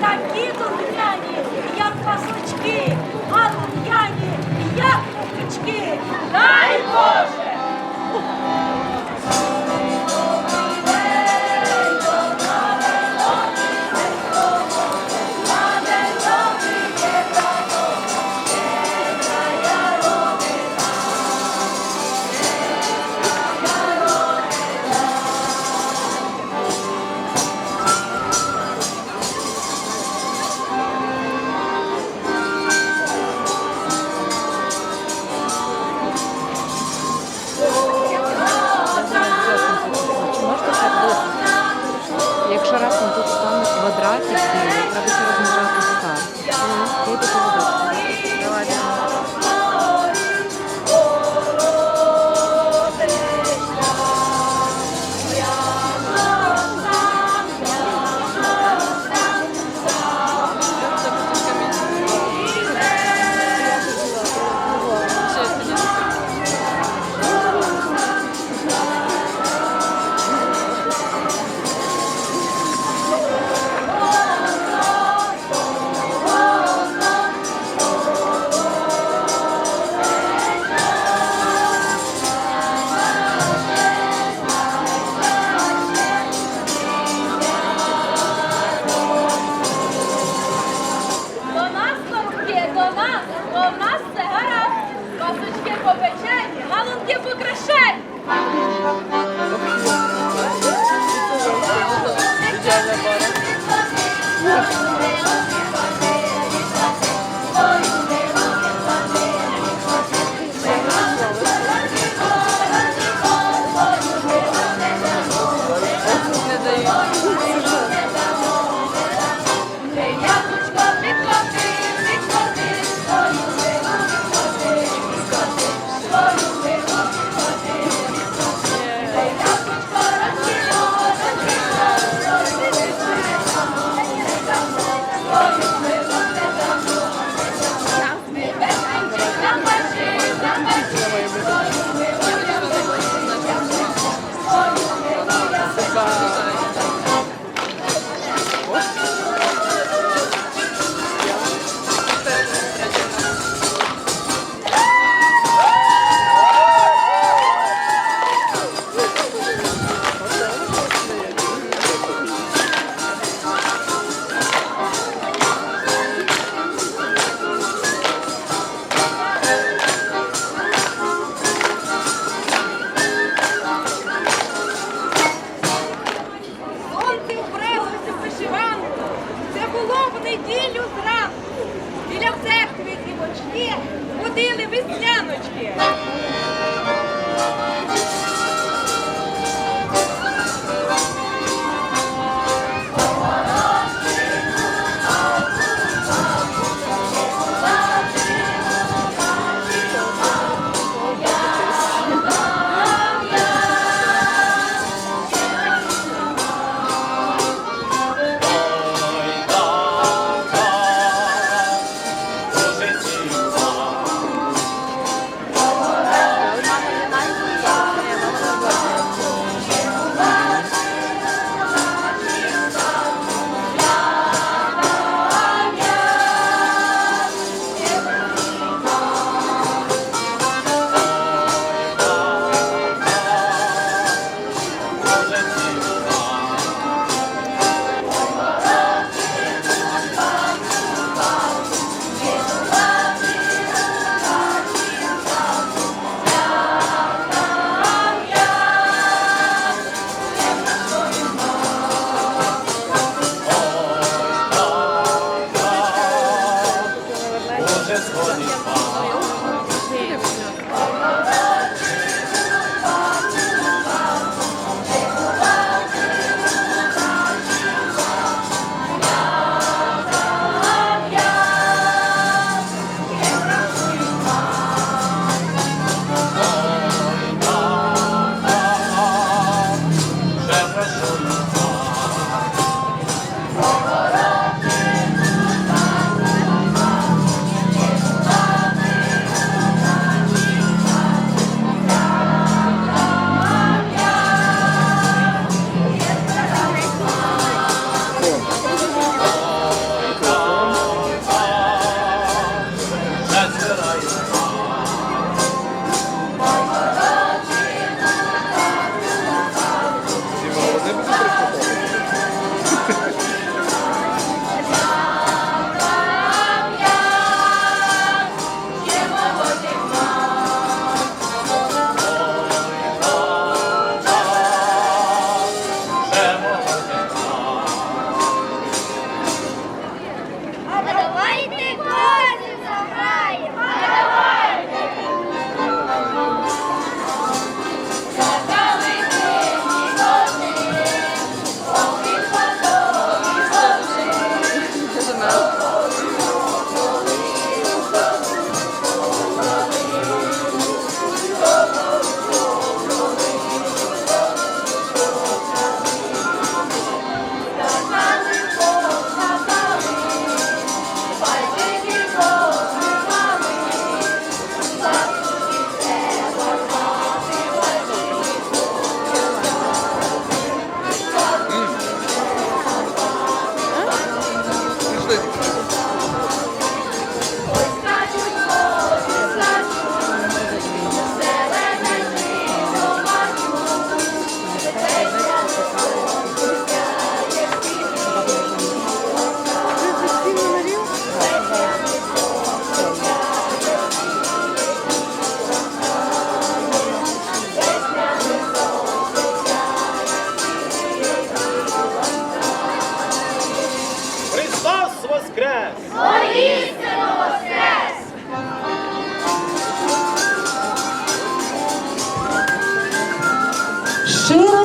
Такі дурняні, як пасочки, а ходили весняночки. 哦，好。Yeah.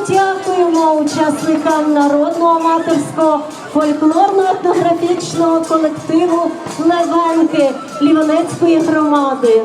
Дякуємо учасникам народного аматорського фольклорно-етнографічного колективу Левенки Лівонецької громади.